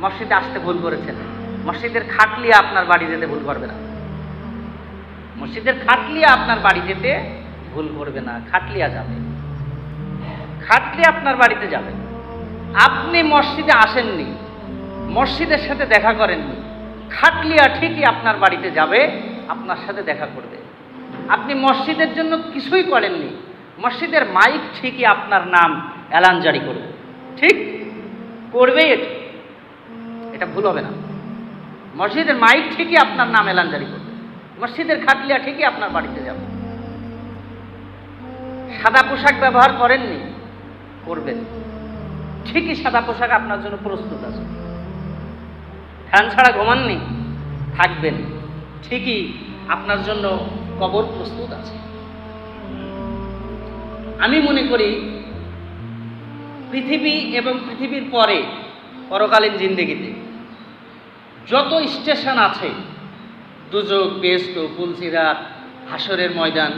মসজিদে আসতে ভুল করেছেন। মসজিদের খাটলিয়া আপনার বাড়ি যেতে ভুল করবে না। মসজিদের খাটলিয়া আপনার বাড়ি যেতে ভুল করবে না। খাটলিয়া যাবে। খাটলিয়া আপনার বাড়িতে যাবে। আপনি মসজিদে আসেননি, মসজিদের সাথে দেখা করেননি খাটলিয়া ঠিকই আপনার বাড়িতে যাবে, আপনার সাথে দেখা করবে। আপনি মসজিদের জন্য কিছুই করেননি। মসজিদের মাইক ঠিকই আপনার নাম এলান জারি করবে। ঠিক? করবেই এটা। এটা ভুল হবে না। মসজিদের মাইক ঠিকই আপনার নাম এলান জারি করবে। মসজিদের খাটলিয়া ঠিকই আপনার বাড়িতে যাবে। সাদা পোশাক ব্যবহার করেননি, করবেন। ঠিকই সাদা পোশাক আপনার জন্য প্রস্তুত আছে। ফ্যান ছাড়া ঘুমাননি, থাকবেন। ঠিকই আপনার জন্য কবর প্রস্তুত আছে। আমি মনে করি পৃথিবী এবং পৃথিবীর পরে পরকালীন জিন্দেগিতে যত স্টেশন আছে দুজক বেস্ট পুলসিরা হাসরের ময়দান।